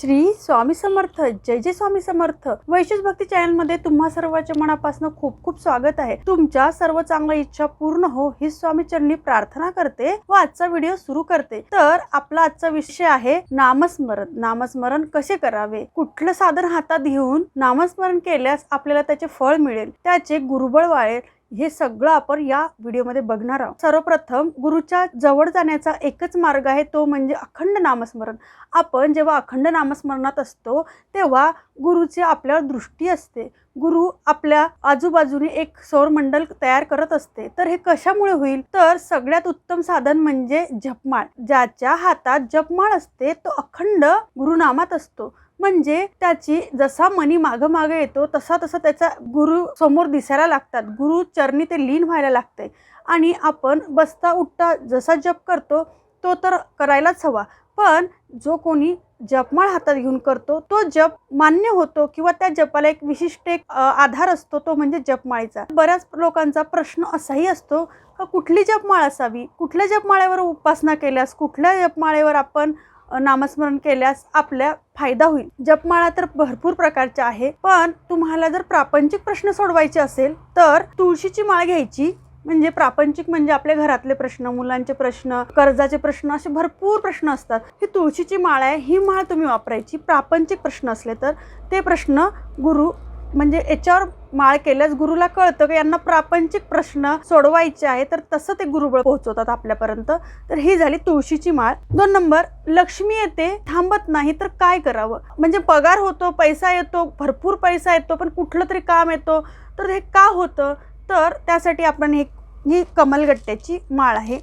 श्री स्वामी समर्थ जय जय स्वामी समर्थ. वैशेष भक्ती चॅनलमध्ये तुम्हा सर्वांच्या मनापासून खूप खूप स्वागत आहे. तुमच्या सर्व चांगल्या इच्छा पूर्ण हो ही स्वामी चरणी प्रार्थना करते व आजचा व्हिडिओ सुरू करते. तर आपला आजचा विषय आहे नामस्मरण. नामस्मरण कसे करावे? कुठलं साधन हातात घेऊन नामस्मरण केल्यास आपल्याला त्याचे फळ मिळेल? त्याचे गुरुबळ वाळेल हे सगळं आपण या व्हिडिओमध्ये बघणार आहोत. सर्वप्रथम गुरुच्या जवळ जाण्याचा एकच मार्ग आहे तो म्हणजे अखंड नामस्मरण. आपण जेव्हा अखंड नामस्मरणात असतो तेव्हा गुरुची आपल्यावर दृष्टी असते. गुरु आपल्या आजूबाजूने एक सौरमंडल तयार करत असते. तर हे कशामुळे होईल? तर सगळ्यात उत्तम साधन म्हणजे जपमाळ. ज्याच्या हातात जपमाळ असते तो अखंड गुरुनामात असतो. म्हणजे त्याची जसा मनी मागं मागे येतो तसा तसा त्याचा गुरु समोर दिसायला लागतात. गुरु चरणी ते लीन व्हायला लागते आणि आपण बसता उठता जसा जप करतो तो तर करायलाच हवा. पण जो कोणी जपमाळ हातात घेऊन करतो तो जप मान्य होतो किंवा त्या जपाला एक विशिष्ट एक आधार असतो तो म्हणजे जपमाळीचा. बऱ्याच लोकांचा प्रश्न असाही असतो का कुठली जपमाळ असावी? कुठल्या जपमाळेवर उपासना केल्यास कुठल्या जपमाळेवर आपण नामस्मरण केल्यास आपल्या फायदा होईल. जपमाळा तर भरपूर प्रकारच्या आहे पण तुम्हाला जर प्रापंचिक प्रश्न सोडवायचे असेल तर तुळशीची माळ घ्यायची. म्हणजे प्रापंचिक म्हणजे आपल्या घरातले प्रश्न मुलांचे प्रश्न कर्जाचे प्रश्न असे भरपूर प्रश्न असतात. ही तुळशीची माळ आहे ही माळ तुम्ही वापरायची. प्रापंचिक प्रश्न असले तर ते प्रश्न गुरु म्हणजे याच्यावर माळ केल्यास गुरुला कळतं की यांना प्रापंचिक प्रश्न सोडवायचे आहे तर तसं ते गुरुबळ पोहोचवतात आपल्यापर्यंत. तर ही झाली तुळशीची माळ. दोन नंबर लक्ष्मी येते थांबत नाही तर काय करावं? म्हणजे पगार होतो पैसा येतो भरपूर पैसा येतो पण कुठलं तरी काम येतो. तर हे का होतं? तर त्यासाठी आपण हे ही कमलगट्ट्याची माळ आहे.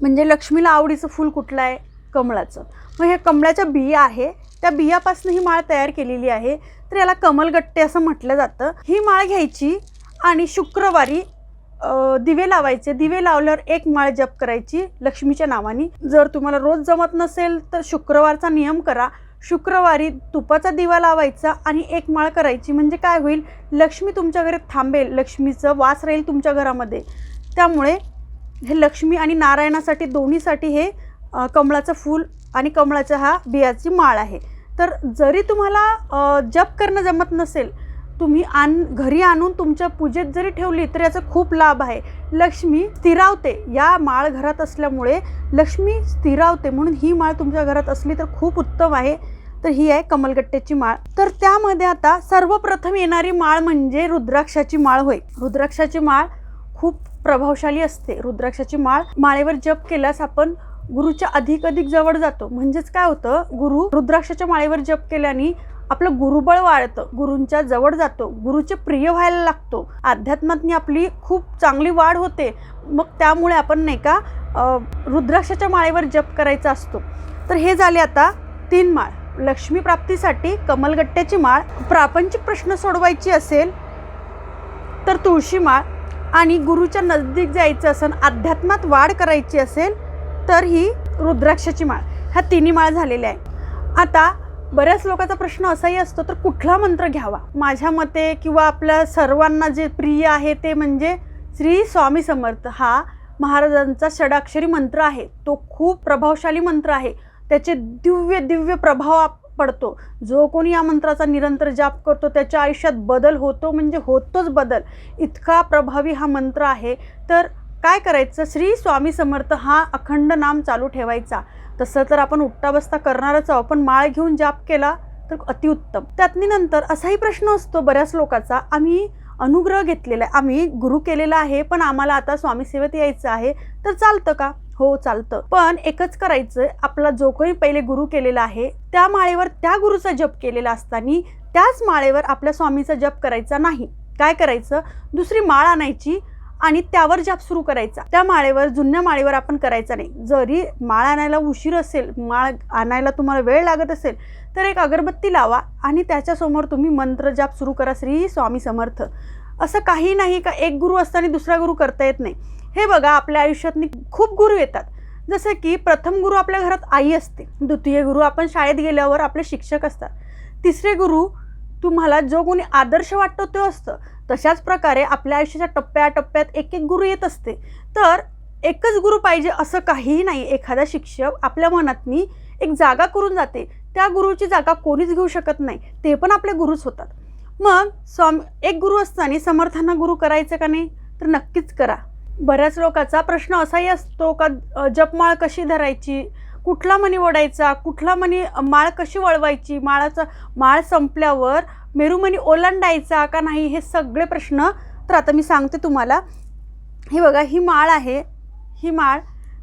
म्हणजे लक्ष्मीला आवडीचं फूल कुठलं आहे? कमळाचं. मग हे कमळाच्या बिया आहे. त्या बियापासून ही माळ तयार केलेली आहे. तर याला कमलगट्टे असं म्हटलं जातं. ही माळ घ्यायची आणि शुक्रवारी दिवे लावायचे. दिवे लावल्यावर एक माळ जप करायची लक्ष्मीच्या नावाने. जर तुम्हाला रोज जमत नसेल तर शुक्रवारचा नियम करा. शुक्रवारी तुपाचा दिवा लावायचा आणि एक माळ करायची. म्हणजे काय होईल? लक्ष्मी तुमच्या घरी थांबेल. लक्ष्मीचं वास राहील तुमच्या घरामध्ये. त्यामुळे हे लक्ष्मी आणि नारायणासाठी दोन्हीसाठी हे कमळाचं फूल आणि कमळाचा हा बियाची माळ आहे. तर जरी तुम्हाला जप करणं जमत नसेल तुम्ही आण घरी आणून तुमच्या पूजेत जरी ठेवली तर याचा खूप लाभ आहे. लक्ष्मी स्थिरावते. या माळ घरात असल्यामुळे लक्ष्मी स्थिरावते म्हणून ही माळ तुमच्या घरात असली तर खूप उत्तम आहे. तर ही आहे कमलगट्ट्याची माळ. तर त्यामध्ये आता सर्वप्रथम येणारी माळ म्हणजे रुद्राक्षाची माळ होय. रुद्राक्षाची माळ खूप प्रभावशाली असते. रुद्राक्षाची माळ माळेवर जप केल्यास आपण गुरुच्या अधिक अधिक जवळ जातो. म्हणजेच काय होतं? गुरु रुद्राक्षाच्या माळेवर जप केल्याने आपलं गुरुबळ वाढतं. गुरूंच्या जवळ जातो. गुरुचे प्रिय व्हायला लागतो. अध्यात्मातनी आपली खूप चांगली वाढ होते. मग त्यामुळे आपण नाही का रुद्राक्षाच्या माळेवर जप करायचा असतो. तर हे झाले आता तीन माळ. लक्ष्मी प्राप्तीसाठी कमलगट्ट्याची माळ प्रापंचिक प्रश्न सोडवायची असेल तर तुळशी माळ आणि गुरुच्या नजदीक जायचं असेल अध्यात्मात वाढ करायची असेल तर ही रुद्राक्षाची माळ. ह्या तिन्ही माळ झालेल्या आहे आता बऱ्याच लोकांचा प्रश्न असाही असतो तर कुठला मंत्र घ्यावा? माझ्या मते किंवा आपल्या सर्वांना जे प्रिय आहे ते म्हणजे श्री स्वामी समर्थ. हा महाराजांचा षडाक्षरी मंत्र आहे. तो खूप प्रभावशाली मंत्र आहे. त्याचे दिव्य दिव्य प्रभाव आप- पडतो. जो कोणी या मंत्राचा निरंतर जाप करतो त्याच्या आयुष्यात बदल होतो म्हणजे होतोच बदल. इतका प्रभावी हा मंत्र आहे. तर काय करायचं? श्री स्वामी समर्थ हा अखंड नाम चालू ठेवायचा. तसं तर आपण उठता बसता करणारच आहोत पण माळ घेऊन जाप केला तर अतिउत्तम. त्यातनी नंतर असाही प्रश्न असतो बऱ्याच लोकांचा आम्ही अनुग्रह घेतलेला आहे आम्ही गुरु केलेला आहे पण आम्हाला आता स्वामी सेवेत यायचं आहे तर चालतं का? हो चालतं. पण एकच करायचं आपला जो कोणी पहिले गुरु केलेला आहे त्या माळेवर त्या गुरुचा जप केलेला असताना त्याच माळेवर आपल्या स्वामीचा जप करायचा नाही. काय करायचं? दुसरी माळ आणायची आणि त्यावर जाप सुरू करायचा. त्या माळेवर जुन्या माळेवर आपण करायचा नाही. जरी माळ आणायला उशीर असेल माळ आणायला तुम्हाला वेळ लागत असेल तर एक अगरबत्ती लावा आणि त्याच्यासमोर तुम्ही मंत्र जाप सुरू करा श्री स्वामी समर्थ. असं काही नाही का एक गुरु असताना दुसरा गुरु करता येत नाही. हे बघा आपल्या आयुष्यातनी खूप गुरु येतात. जसं की प्रथम गुरु आपल्या घरात आई असते. द्वितीय गुरु आपण शाळेत गेल्यावर आपले शिक्षक असतात. तिसरे गुरु तुम्हाला जो कोणी आदर्श वाटतो तो असतं. तशाच प्रकारे आपल्या आयुष्याच्या टप्प्याटप्प्यात एक एक गुरु येत असते. तर एकच गुरु पाहिजे असं काहीही नाही. एखादा शिक्षक आपल्या मनातनी एक जागा करून जाते. त्या गुरुची जागा कोणीच घेऊ शकत नाही. ते पण आपले गुरुच होतात. मग स्वामी एक गुरु असताना समर्थांना गुरु करायचं का नाही? तर नक्कीच करा. बऱ्याच लोकांचा प्रश्न असाही असतो का जपमाळ कशी धरायची? कुठला मणी ओढायचा? कुठला मणी माळ कशी वळवायची? माळाचा माळ संपल्यावर मेरुमणी ओलांडायचा का नाही हे सगळे प्रश्न तर आता मी सांगते तुम्हाला. हे बघा ही माळ आहे ही माळ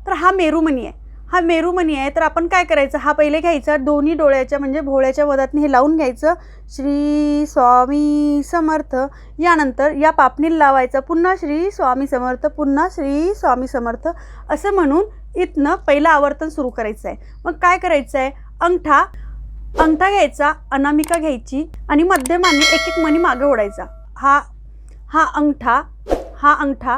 तर हा मेरुमणी आहे. हा मेरुमणी आहे तर आपण काय करायचं? हा पहिले घ्यायचा दोन्ही डोळ्याच्या म्हणजे भोळ्याच्या वदातनी हे लावून घ्यायचं. श्री स्वामी समर्थ यानंतर या पापणीला लावायचा. पुन्हा श्री स्वामी समर्थ पुन्हा श्री स्वामी समर्थ असं म्हणून इथनं पहिलं आवर्तन सुरू करायचं आहे मग काय करायचं आहे अंगठा अंगठा घ्यायचा अनामिका घ्यायची आणि मध्यमाने एक एक मणी मागे ओढायचा. हा हा अंगठा हा अंगठा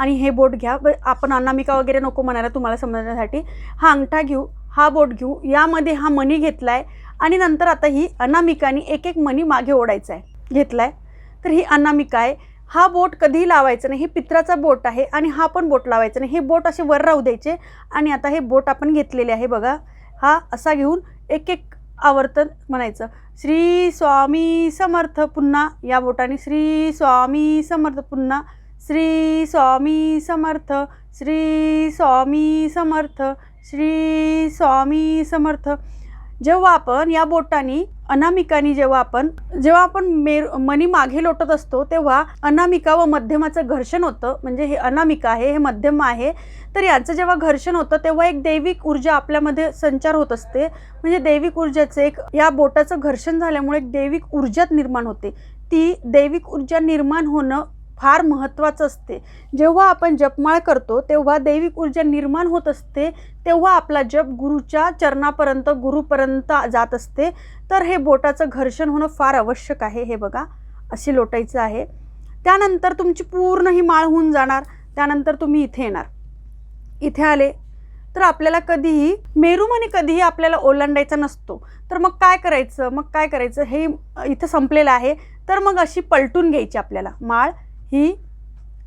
आणि हे बोट घ्या. आपण अनामिका वगैरे नको म्हणायला तुम्हाला समजण्यासाठी. हा अंगठा घेऊ हा बोट घेऊ यामध्ये हा मणी घेतला आहे आणि नंतर आता ही अनामिकाने एक एक मणी मागे ओढायचा आहे घेतला आहे तर ही अनामिका आहे. हा बोट कधीही लावायचं नाही हे पित्राचा बोट आहे आणि हा पण बोट लावायचा नाही हे बोट असे वर राहू द्यायचे आणि आता हे बोट आपण घेतलेले आहे बघा. हा असा घेऊन एक एक आवर्तन म्हणायचं. श्री स्वामी समर्थ पुन्हा या बोटाने श्री स्वामी समर्थ पुन्हा श्री स्वामी समर्थ श्री स्वामी समर्थ श्री स्वामी समर्थ. जेव्हा आपण या बोटाने अनामिकानी जेव्हा आपण जेव्हा आपण मेर मनी मागे लोटत असतो तेव्हा अनामिका व मध्यमाचं घर्षण होतं. म्हणजे हे अनामिका आहे हे मध्यम आहे. तर याचं जेव्हा घर्षण होतं तेव्हा एक दैविक ऊर्जा आपल्यामध्ये संचार होत असते. म्हणजे दैविक ऊर्जेचं एक या बोटाचं घर्षण झाल्यामुळे एक दैविक ऊर्जा निर्माण होते. ती दैविक ऊर्जा निर्माण होणं फार महत्त्वाचं असते. जेव्हा आपण जपमाळ करतो तेव्हा दैविक ऊर्जा निर्माण होत असते तेव्हा आपला जप गुरुच्या चरणापर्यंत गुरुपर्यंत जात असते. तर हे बोटाचं घर्षण होणं फार आवश्यक आहे हे बघा. असे लोटायचं आहे. त्यानंतर तुमची पूर्ण ही माळ होऊन जाणार. त्यानंतर तुम्ही इथे येणार. इथे आले तर आपल्याला कधीही मेरूमणी कधीही आपल्याला ओलांडायचा नसतो. तर मग काय करायचं? मग काय करायचं? हे इथं संपलेलं आहे. तर मग अशी पलटून घ्यायची आपल्याला माळ. ही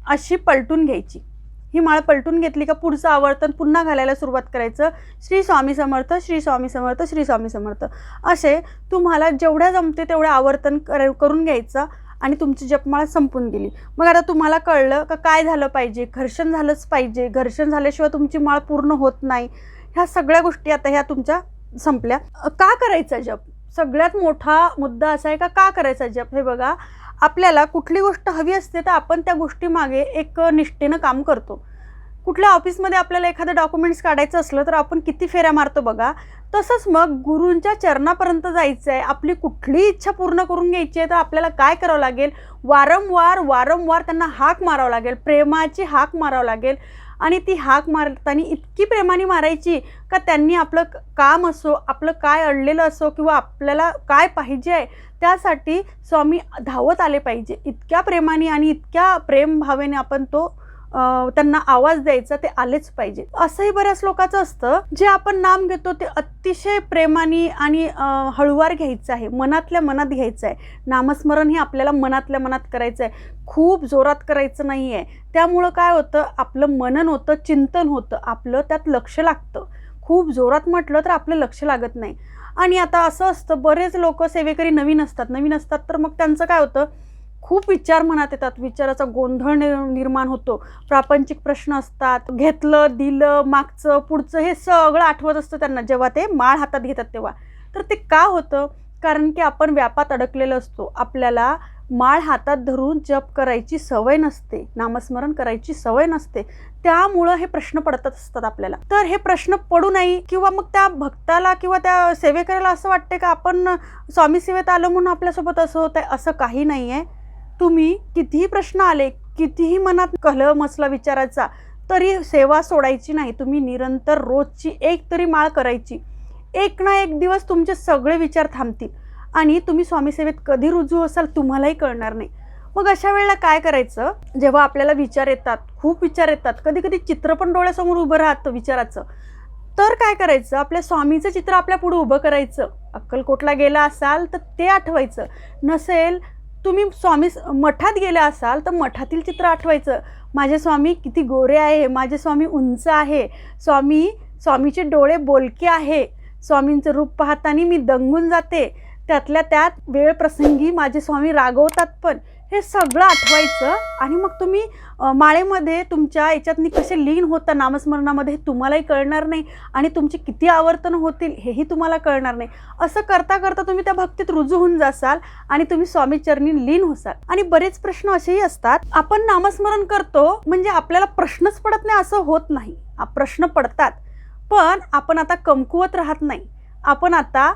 अशी पलटून घ्यायची. ही माळ पलटून घेतली का पुढचं आवर्तन पुन्हा घालायला सुरुवात करायचं. श्री स्वामी समर्थ श्री स्वामी समर्थ श्री स्वामी समर्थ. असे तुम्हाला जेवढ्या जमते तेवढं आवर्तन कर करून घ्यायचं आणि तुमची जपमाळ संपून गेली. मग आता तुम्हाला कळलं का काय झालं पाहिजे? घर्षण झालंच पाहिजे. घर्षण झाल्याशिवाय तुमची माळ पूर्ण होत नाही. ह्या सगळ्या गोष्टी आता ह्या तुमच्या संपल्या. का करायचा जप? सगळ्यात मोठा मुद्दा असा आहे का का करायचा जप हे बघा आपल्याला कुठली गोष्ट हवी असते तर आपण त्या गोष्टीमागे एक निष्ठेनं काम करतो. कुठल्या ऑफिसमध्ये आपल्याला एखादं डॉक्युमेंट्स काढायचं असलं तर आपण किती फेऱ्या मारतो बघा. तसंच मग गुरूंच्या चरणापर्यंत जायचं आहे. आपली कुठली इच्छा पूर्ण करून घ्यायची आहे तर आपल्याला काय करावं लागेल? वारंवार वारंवार त्यांना हाक मारावं लागेल. प्रेमाची हाक मारावं लागेल. आणि ती हाक मारताना इतकी प्रेमाने मारायची का त्यांनी आपलं काम असो आपलं काय अडलेलं असो किंवा आपल्याला काय पाहिजे आहे त्यासाठी स्वामी धावत आले पाहिजे. इतक्या प्रेमाने आणि इतक्या प्रेमभावेने आपण तो त्यांना आवाज द्यायचा ते आलेच पाहिजे. असंही बऱ्याच लोकांचं असतं जे आपण नाम घेतो ते अतिशय प्रेमाने आणि हळुवार घ्यायचं आहे. मनातल्या मनात घ्यायचं आहे. नामस्मरण हे आपल्याला मनातल्या मनात करायचं आहे. खूप जोरात करायचं नाही आहे त्यामुळं काय होतं आपलं मनन होतं चिंतन होतं. आपलं त्यात लक्ष लागतं. खूप जोरात म्हटलं तर आपलं लक्ष लागत नाही. आणि आता असं असतं बरेच लोक सेवेकरी नवीन असतात. नवीन असतात तर मग त्यांचं काय होतं खूप विचार मनात येतात. विचाराचा गोंधळ निर्माण होतो. प्रापंचिक प्रश्न असतात. घेतलं दिलं मागचं पुढचं हे सगळं आठवत असतं त्यांना. जेव्हा ते माळ हातात घेतात तेव्हा. तर ते का होतं? कारण की आपण व्यापात अडकलेलं असतो. आपल्याला माळ हातात धरून जप करायची सवय नसते. नामस्मरण करायची सवय नसते. त्यामुळं हे प्रश्न पडतच असतात आपल्याला. तर हे प्रश्न पडू नये किंवा मग त्या भक्ताला किंवा त्या सेवेकऱ्याला असं वाटते का आपण स्वामी सेवेत आलो म्हणून आपल्यासोबत असं होत आहे असं काही नाही आहे तुम्ही कितीही प्रश्न आले कितीही मनात कलह मसला विचारायचा तरी सेवा सोडायची नाही. तुम्ही निरंतर रोजची एक तरी माळ करायची. एक ना एक दिवस तुमचे सगळे विचार थांबतील. आणि तुम्ही स्वामी सेवेत कधी रुजू असाल तुम्हालाही कळणार नाही. मग अशा वेळेला काय करायचं? जेव्हा आपल्याला विचार येतात खूप विचार येतात कधी कधी चित्र पण डोळ्यासमोर उभं राहतं विचाराचं. तर काय करायचं? आपल्या स्वामीचं चित्र आपल्या पुढे उभं करायचं. अक्कलकोटला गेला असाल तर ते आठवायचं. नसेल तुम्ही स्वामी मठात गेला असाल तर मठातील चित्र आठवायचं. माझे स्वामी किती गोरे आहे माझे स्वामी उंच आहे स्वामी स्वामीचे डोळे बोलके आहे स्वामींचं रूप पाहताना मी दंगून जाते. त्यातल्या त्यात वेळ प्रसंगी माझे स्वामी रागवतात पण हे सगळं आठवायचं आणि मग तुम्ही माळेमध्ये तुमच्या याच्यातनी कसे लीन होता नामस्मरणामध्ये हे तुम्हालाही कळणार नाही आणि तुमची किती आवर्तन होतील हेही तुम्हाला कळणार नाही. असं करता करता तुम्ही त्या भक्तीत रुजू होऊन जासाल आणि तुम्ही स्वामी चरणी लीन होसाल. आणि बरेच प्रश्न असेही असतात. आपण नामस्मरण करतो म्हणजे आपल्याला प्रश्नच पडत नाही असं होत नाही. प्रश्न पडतात. पण आपण आता कमकुवत राहत नाही. आपण आता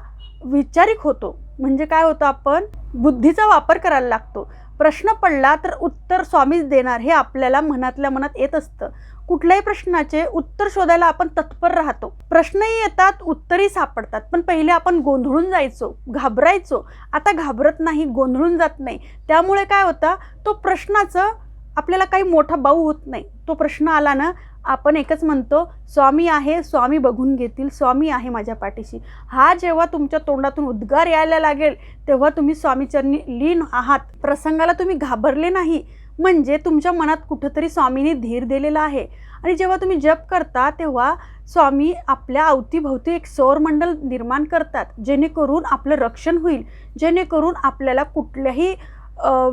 विचारिक होतो. म्हणजे काय होतं आपण? बुद्धीचा वापर करायला लागतो. प्रश्न पडला तर उत्तर स्वामीच देणार हे आपल्याला मनातल्या मनात येत असतं. कुठल्याही प्रश्नाचे उत्तर शोधायला आपण तत्पर राहतो. प्रश्नही येतात उत्तरही सापडतात. पण पहिले आपण गोंधळून जायचो घाबरायचो. आता घाबरत नाही गोंधळून जात नाही. त्यामुळे काय होतं तो प्रश्नाचं आपल्याला काही मोठा बाऊ होत नाही. तो प्रश्न आला ना आपण एकच म्हणतो स्वामी आहे स्वामी बघून घेतील स्वामी आहे माझ्या पाठीशी. हा जेव्हा तुमच्या तोंडातून उद्गार यायला लागेल तेव्हा तुम्ही स्वामीचरणी लीन आहात. प्रसंगाला तुम्ही घाबरले नाही. म्हणजे तुमच्या मनात कुठंतरी स्वामीने धीर दिलेला आहे. आणि जेव्हा तुम्ही जप करता तेव्हा स्वामी आपल्या अवतीभोवती एक सौरमंडल निर्माण करतात. जेणेकरून आपलं रक्षण होईल. जेणेकरून आपल्याला कुठल्याही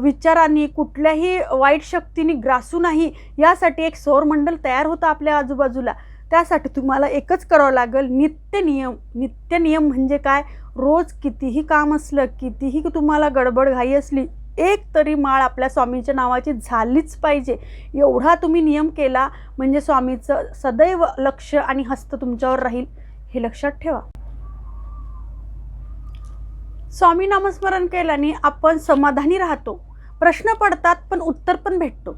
विचारांनी कुठल्याही वाईट शक्तींनी ग्रासू नाही यासाठी एक सौरमंडल तयार होतं आपल्या आजूबाजूला. त्यासाठी तुम्हाला एकच करावं लागेल नित्य नियम. नित्य नियम म्हणजे काय? रोज कितीही काम असलं कितीही तुम्हाला गडबड घाई असली एक तरी माळ आपल्या स्वामीच्या नावाची झालीच पाहिजे. एवढा तुम्ही नियम केला म्हणजे स्वामीचं सदैव लक्ष आणि हस्त तुमच्यावर राहील हे लक्षात ठेवा. स्वामी नामस्मरण केल्याने आपण समाधानी राहतो. प्रश्न पडतात पण उत्तर पण भेटतो.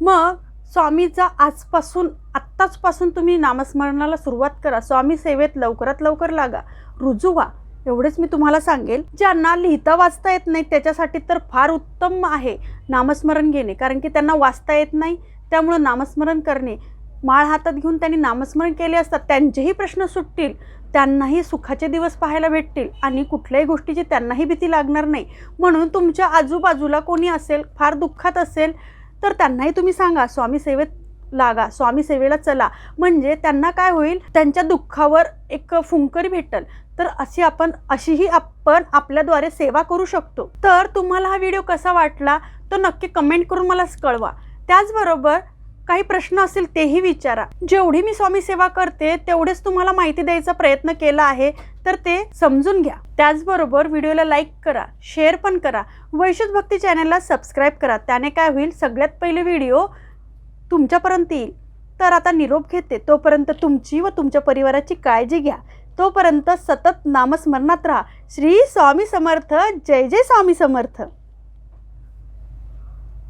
मग स्वामीचा आजपासून आत्ताचपासून तुम्ही नामस्मरणाला सुरुवात करा. स्वामी सेवेत लवकरात लवकर लागा. रुजू व्हा. एवढेच मी तुम्हाला सांगेल. ज्यांना लिहिता वाचता येत नाही त्याच्यासाठी तर फार उत्तम आहे नामस्मरण घेणे. कारण की त्यांना वाचता येत नाही त्यामुळं नामस्मरण करणे. माळ हातात घेऊन त्यांनी नामस्मरण केले असतात त्यांचेही प्रश्न सुटतील. त्यांनाही सुखाचे दिवस पाहायला भेटतील आणि कुठल्याही गोष्टीची त्यांनाही भीती लागणार नाही. म्हणून तुमच्या आजूबाजूला कोणी असेल फार दुःखात असेल तर त्यांनाही तुम्ही सांगा स्वामी सेवेत लागा स्वामी सेवेला चला. म्हणजे त्यांना काय होईल? त्यांच्या दुःखावर एक फुंकरी भेटल. तर अशी आपण अशीही आपण आपल्याद्वारे सेवा करू शकतो. तर तुम्हाला हा व्हिडिओ कसा वाटला? तो नक्की कमेंट करून मला कळवा. त्याचबरोबर काही प्रश्न असेल तेही विचारा. जेवढी मी स्वामी सेवा करते तेवढेच तुम्हाला माहिती द्यायचा प्रयत्न केला आहे तर ते समजून घ्या. त्याचबरोबर व्हिडिओला लाईक करा शेअर पण करा. वैशुद्ध भक्ती चॅनलला सबस्क्राईब करा. त्याने काय होईल सगळ्यात पहिले व्हिडिओ तुमच्यापर्यंत येईल. तर आता निरोप घेते. तोपर्यंत तुमची व तुमच्या परिवाराची काळजी घ्या. तोपर्यंत सतत नामस्मरणात राहा. श्री स्वामी समर्थ. जय जय स्वामी समर्थ.